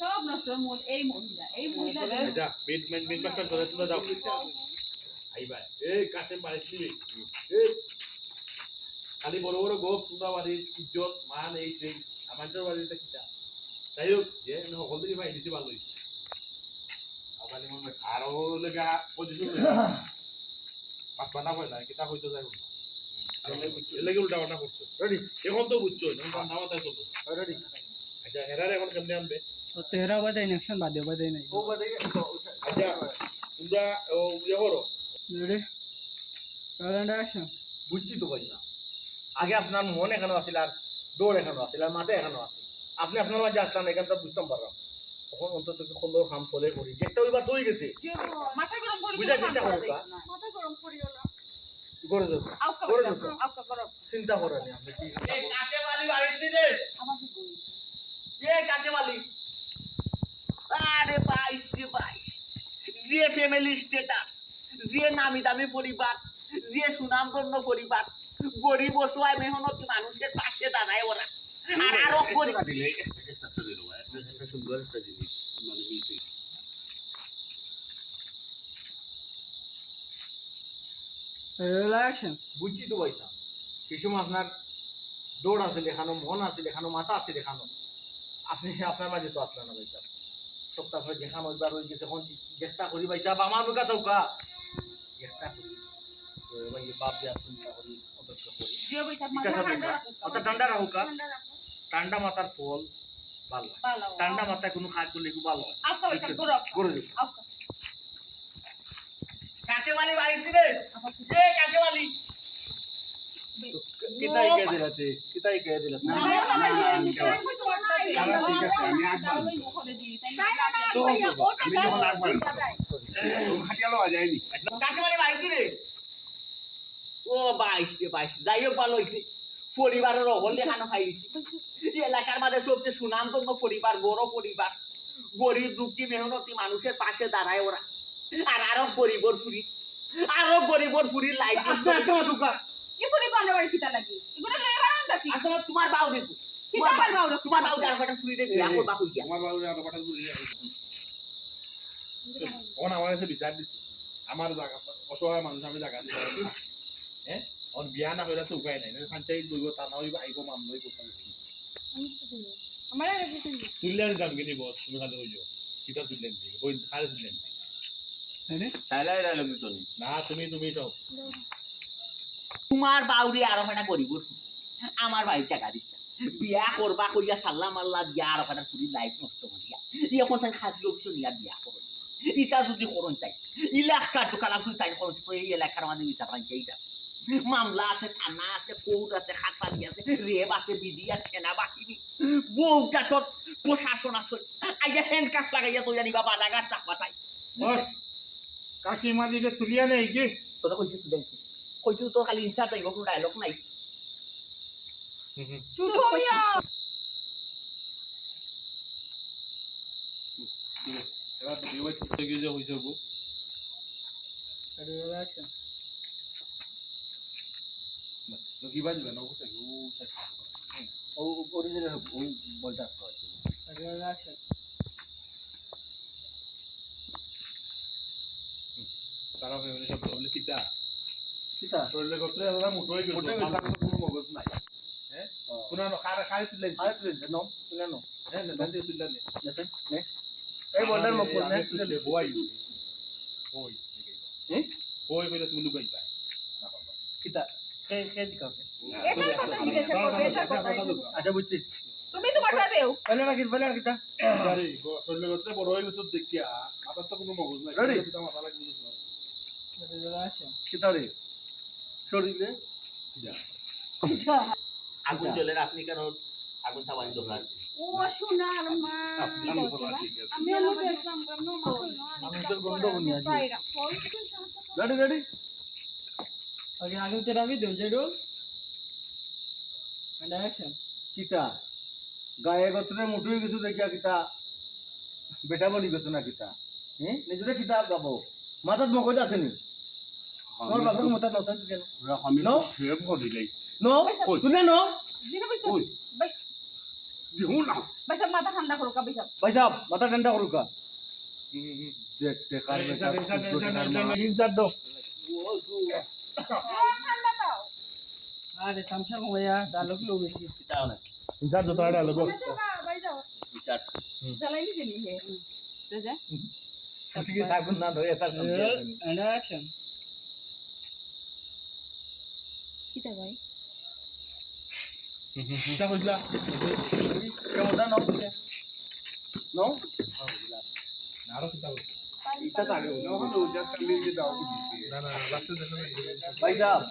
সব নষ্ট মন এই মহিলা এই মহিলা যা মিট মিট মিট মাস্টার ধরে তুলে দাও আই এই খালি বড় বড় গোপ তোমরা বাড়ির ইজ্জত মান এই সেই আমাদের বাড়িতে কিটা তাই হোক যে সকল থেকে ভাই দিছি ভালো আবার মনে আরও লেগা পজিশন বাপ বানা হয় না কিতা হইতো যাই এলাকে উল্টা পাল্টা করছ। রেডি এখন তো বুঝছ চলতো রেডি আচ্ছা হেরার এখন কেমনে আনবে? তো তেরা বাজাই নেকশন বাদে বাজাই নাই। আচ্ছা তোমরা ও ইয়ে করো। রেডি ক্যালেন্ডার অ্যাকশন বুঝছি তো ভাই না। আগে আপনার মন এখানে আছিল আর দৌড় এখানে আছিল আর মাথা এখানে আছে আপনি আপনার মাঝে আসলাম এখান থেকে বুঝতাম পারলাম তখন অন্তত সুন্দর হাম চলে করি। যেটা ওইবার গেছে। মাথা গরম বুঝা চিন্তা করো গড়ে দেবো দেবো। আপনি কাছে এ আরে ভাই রে ভাই। যে ফ্যামিলি স্ট্যাটাস যে নামি দামি পরিবার যে সুনামধন্য পরিবার গরিব অসহায় মেহনতি মানুষের পাশে দাঁড়ায় ওরা। আর আরও গরিব দিলে একটা সুন্দর একটা জিনিস মানে মিলছে রেলা অ্যাকশন বুঝছি তো ভাই না আপনার দৌড় আছিল এখানো মন আছিল এখানো মাথা আছিল এখানো আপনি আপনার মাঝে তো আসলেন না ভাই সপ্তাহ পরে যেখানে ওইবার হয়ে গেছে এখন চেষ্টা করি ভাই সাহেব আমার মুখা চৌকা চেষ্টা করি। বাপ দেওয়ার চিন্তা করি। অপেক্ষা করি আছে ঠান্ডা বেটা। ঠান্ডা মাথার ফল ভালো হয়। ঠান্ডা মাথায় কোনো কাজ করলে ভালো হয় দেবো এ কিতাই কে দিলাতে কিতাই কে দিলাতে না না না আমি ঠিক আছে, আমি তো, আমি যখন যায়নি ও বাইশ রে বাইশ যাই হোক ভালো হয়েছে পরিবারের অহল দেখানো খাইছি এলাকার মাঝে সবচেয়ে সুনামধন্য পরিবার বড় পরিবার। গরিব দুঃখী মেহনতি মানুষের পাশে দাঁড়ায় ওরা। আর আরও গরিবর ফুরি। আরও গরিবর ফুরির লাইফ আস্তে আস্তে দুকা কি ফুরি বান্না বাড়ি কিটা লাগি এগুলো লয়ে বাড়ান থাকি আসলে তোমার বাউ দেখো। তোমার আমার বাউ বাউ তোমার বাউ ফাটা ফুরি রে বিয়া করবা হইয়া আমার বাবুরে আরও তখন আমার কাছে বিচার দিছে। আমার জায়গা অসহায় মানুষ আমি জায়গা না। হ্যাঁ? ওর বিয়া না হইলে তো উপায় নাই। পঞ্চায়েত বইব তা না হইব আইব মামলাই আমার আর কিছু তুললেন দাম কিনি বস তুমি খালি হইছো কিতা তুললেন দিই ওই খালি তুললেন না তুমি তুমি তো তোমার বাউরি আরও গরিবর। আমার বাড়ির টাকা দিস বিয়া করবা করিয়া সাল্লাম আল্লাহ দিয়া আরও ফাটা ফুরি লাইফ নষ্ট করিয়া। এখন তাই খাজি অবশ্য নিয়া বিয়া করো। ইটা যদি করুন তাই। ইলাকা চোকালা তুই তাই খরচ করে। এই এলাকার মাঝে বিচার পাইছে এইটা। মামলা আছে থানা আছে কোর্ট আছে খাতালি আছে রেব আছে বিধি আছে সেনাবাহিনী বউটা তোর প্রশাসন আছে আইয়া হ্যান্ড কাপ লাগাইয়া তুই জানিবা বাজাগার চাপা তাই বস কাকিমা দিকে তুলিয়া নেই কি তোরা কইছিস তুই দেখছিস কইছিস তোর খালি ইনসার্ট তাই কোনো ডায়লগ নাই চুপ হইয়া এবার তুই ওই ঠিক থেকে যে হইছে গো রেলা অ্যাকশন তো কি বাজবে না ওটা ও ও অরিজিনাল ওই বলটা আছে রেলা অ্যাকশন তারা ফ্যামিলি সব বলে কিতা কিতা শরীরে করতে ওরা মোটো হয়ে গেছে মোটো হয়ে গেছে। আমার কোনো মগজ নাই হ্যাঁ কোনা নো খারে খারে তুললেন আরে তুই নো তুলে নো হ্যাঁ না দান্তে তুললেন দেখেন নে এই বলটার মুখ বল নে তুলে নে বই বই হ্যাঁ বই বলে তুমি লুকাই পাই কিতা কে কে দিকাও এটার কথা জিজ্ঞাসা করবে এটার কথা আচ্ছা বুঝছি। তুমি তোমারটা দেও ফেলে না কি না কিতা আরে শরীরে করতে বড় হয়ে গেছে দেখিয়া। তো কোনো মগজ নাই মাথা লাগে অ্যাকশন কিতা রে শরীরে? আগুন জ্বলে আপনি কেন আগুন থামানি দোকান? ও সোনার মা আপনি কথা ঠিক আছে। আমি আলো দেখলাম কেন? মাসুল না মানুষের গন্ধ বনি আছে রেডি রেডি? ওকে আগে তেরা ভিডিও জেডো এন্ড অ্যাকশন কিতা গায়ে গতরে মুঠুই গেছো দেখিয়া কিতা বেটা বলি গেছো না কিতা হ্যাঁ নিজরে কিতা গাবো মাথাত মগজ আছে নি তোমার বাবার মাথাত নথান কেন আমি No? সেভ করিলাই ন তুলে ন দিনে ওই। ভাই দিহু না পয়সা মাথা ঠান্ডা করো কা পয়সা ভাই সাহেব মাথা ঠান্ডা করুকা দেখ টেকার বেটা ঠান্ডা দাও আরে তামসা কমাইয়া ডালক লোক বেশি ইনচার দাও তাড়া লাগো পয়সা না ভাই যাও। বিচার। জ্বালাই দিছে নি হে যা ঠিক থাকুন না ধরে তার এন্ড ভাই? ইনচার কইলা কেমন ন ন আরও কিতা ভাই সাহেব